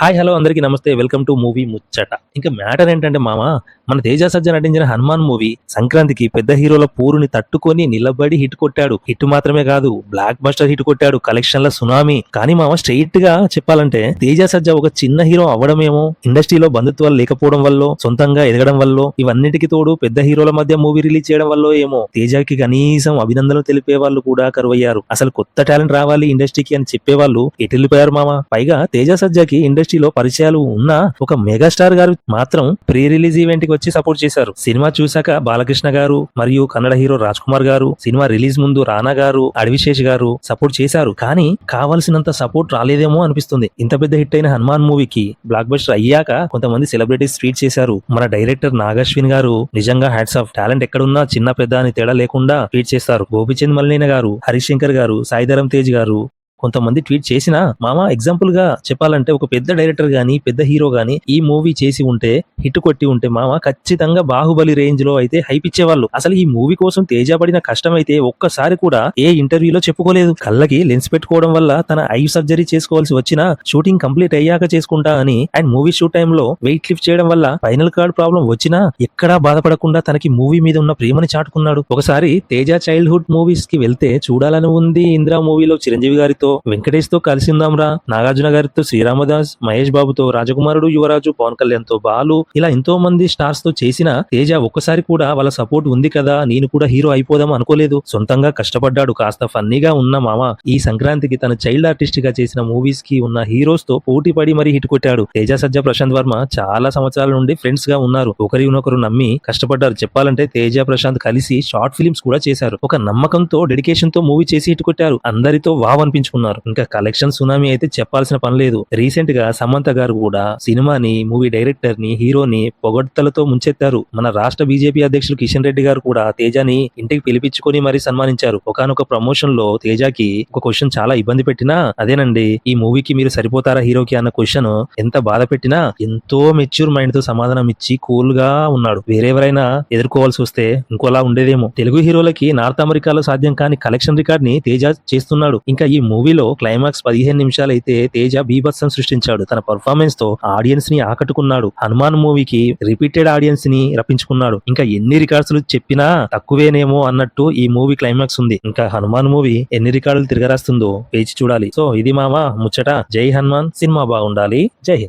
Hi hello అందరికీ నమస్తే. Welcome to movie ముచ్చట. ఇంకా మ్యాటర్ ఏంటంటే మామ మన తేజ సజ్జ నటించిన హనుమాన్ మూవీ సంక్రాంతికి పెద్ద హీరోల పూరుని తట్టుకొని నిలబడి హిట్ కొట్టాడు. హిట్ మాత్రమే కాదు బ్లాక్ బస్టర్ హిట్ కొట్టాడు కలెక్షన్ల సునామీ. కానీ మామ స్ట్రైట్గా చెప్పాలంటే తేజ సజ్జ ఒక చిన్న హీరో అవడమేమో ఇండస్ట్రీలో బంధుత్వాలు లేకపోవడం వల్ల సొంతంగా ఎదగడం వల్ల ఇవన్నిటికి తోడు పెద్ద హీరోల మధ్య మూవీ రిలీజ్ చేయడం వల్ల ఏమో తేజకి కనీసం అభినందనలు తెలిపే వాళ్ళు కూడా కరువయ్యారు. అసలు కొత్త టాలెంట్ రావాలి ఇండస్ట్రీకి అని చెప్పేవాళ్ళు ఎటు వెళ్ళిపోయారు మామ? పైగా తేజ సజ్జకి ఇండస్ట్రీలో పరిచయాలు ఉన్న ఒక మెగాస్టార్ గారు మాత్రం ప్రీ రిలీజ్ ఈవెంట్కి వచ్చి సపోర్ట్ చేశారు. సినిమా చూశాక బాలకృష్ణ గారు మరియు కన్నడ హీరో రాజ్ కుమార్ గారు సినిమా రిలీజ్ ముందు రానా గారు అడవిశేష్ గారు సపోర్ట్ చేశారు. కానీ కావాల్సినంత సపోర్ట్ రాలేదేమో అనిపిస్తుంది. ఇంత పెద్ద హిట్ అయిన హనుమాన్ మూవీకి బ్లాక్ బస్టర్ అయ్యాక కొంతమంది సెలబ్రిటీస్ ట్వీట్ చేశారు. మన డైరెక్టర్ నాగశ్విన్ గారు నిజంగా హ్యాట్స్ ఆఫ్ టాలెంట్ ఎక్కడున్నా చిన్న పెద్ద అని తేడా లేకుండా ట్వీట్ చేస్తారు. గోపిచంద్ మల్లేన గారు హరిశంకర్ గారు సాయిధరం తేజ్ గారు కొంతమంది ట్వీట్ చేసినా మామ ఎగ్జాంపుల్గా చెప్పాలంటే ఒక పెద్ద డైరెక్టర్ గాని పెద్ద హీరో గాని ఈ మూవీ చేసి ఉంటే హిట్ కొట్టి ఉంటే మామ ఖచ్చితంగా బాహుబలి రేంజ్లో అయితే హైప్ ఇచ్చేవాళ్ళు. అసలు ఈ మూవీ కోసం తేజ పడిన కష్టం అయితే ఒక్కసారి కూడా ఏ ఇంటర్వ్యూలో చెప్పుకోలేదు. కళ్ళకి లెన్స్ పెట్టుకోవడం వల్ల తన ఐ సర్జరీ చేసుకోవాల్సి వచ్చినా షూటింగ్ కంప్లీట్ అయ్యాక చేసుకుంటా అని అండ్ మూవీ షూట్ టైంలో వెయిట్ లిఫ్ట్ చేయడం వల్ల ఫైనల్ కార్డ్ ప్రాబ్లం వచ్చినా ఎక్కడా బాధపడకుండా తనకి మూవీ మీద ఉన్న ప్రేమని చాటుకున్నాడు. ఒకసారి తేజ చైల్డ్హుడ్ మూవీస్కి వెళ్తే చూడాలని ఉంది. ఇందిరా మూవీలో చిరంజీవి గారితో వెంకటేష్తో కలిసిందాంరా. నాగార్జున గారితో శ్రీరామదాస్ మహేష్ బాబుతో రాజకుమారుడు యువరాజు పవన్ కళ్యాణ్తో బాలు ఇలా ఎంతో మంది స్టార్స్తో చేసిన తేజ ఒక్కసారి కూడా వాళ్ళ సపోర్ట్ ఉంది కదా నేను కూడా హీరో అయిపోదాం అనుకోలేదు. సొంతంగా కష్టపడ్డాడు కాస్త ఫన్నీగా ఉన్న మామ. ఈ సంక్రాంతికి తన చైల్డ్ ఆర్టిస్ట్గా చేసిన మూవీస్కి ఉన్న హీరోస్తో పోటీ పడి మరీ హిట్ కొట్టాడు. తేజ సజ్జ ప్రశాంత్ వర్మ చాలా సంవత్సరాల నుండి ఫ్రెండ్స్గా ఉన్నారు. ఒకరినొకరు నమ్మి కష్టపడ్డారు. చెప్పాలంటే తేజ ప్రశాంత్ కలిసి షార్ట్ ఫిలిమ్స్ కూడా చేశారు. ఒక నమ్మకంతో డెడికేషన్తో మూవీ చేసి హిట్ కొట్టారు. అందరితో వావ్ అనిపించుకున్నారు. ఇంకా కలెక్షన్ సునామీ అయితే చెప్పాల్సిన పని లేదు. రీసెంట్గా సమంత గారు కూడా సినిమాని మూవీ డైరెక్టర్ని హీరోని పొగడ్తలతో ముంచెత్తారు. మన రాష్ట్ర బీజేపీ అధ్యక్షులు కిషన్ రెడ్డి గారు కూడా తేజాని ఇంటికి పిలిపించుకొని మరీ సన్మానించారు. ఒకనొక ప్రమోషన్లో తేజాకి ఒక క్వశ్చన్ చాలా ఇబ్బంది పెట్టినా అదేనండి ఈ మూవీకి మీరు సరిపోతారా హీరోకి అన్న క్వశ్చన్ ఎంత బాధ పెట్టినా ఎంతో మెచ్యూర్ మైండ్తో సమాధానం ఇచ్చి కూల్గా ఉన్నాడు. వేరెవరైనా ఎదుర్కోవాల్సి వస్తే ఇంకోలా ఉండేదేమో. తెలుగు హీరోలకి నార్త్ అమెరికాలో సాధ్యం కాని కలెక్షన్ రికార్డ్ని తేజ చేస్తున్నాడు. ఇంకా ఈ మూవీ మూవీలో క్లైమాక్స్ పదిహేను నిమిషాలు అయితే తేజ బీభత్సం సృష్టించాడు. తన పర్ఫార్మెన్స్తో ఆడియన్స్ని ఆకట్టుకున్నాడు. హనుమాన్ మూవీకి రిపీటెడ్ ఆడియన్స్ని రప్పించుకున్నాడు. ఇంకా ఎన్ని రికార్డ్స్ చెప్పినా తక్కువేనేమో అన్నట్టు ఈ మూవీ క్లైమాక్స్ ఉంది. ఇంకా హనుమాన్ మూవీ ఎన్ని రికార్డులు తిరగరాస్తుందో పేచి చూడాలి. సో ఇది మామ ముచ్చట. జై హనుమాన్ సినిమా బాగుండాలి. జై హింద్.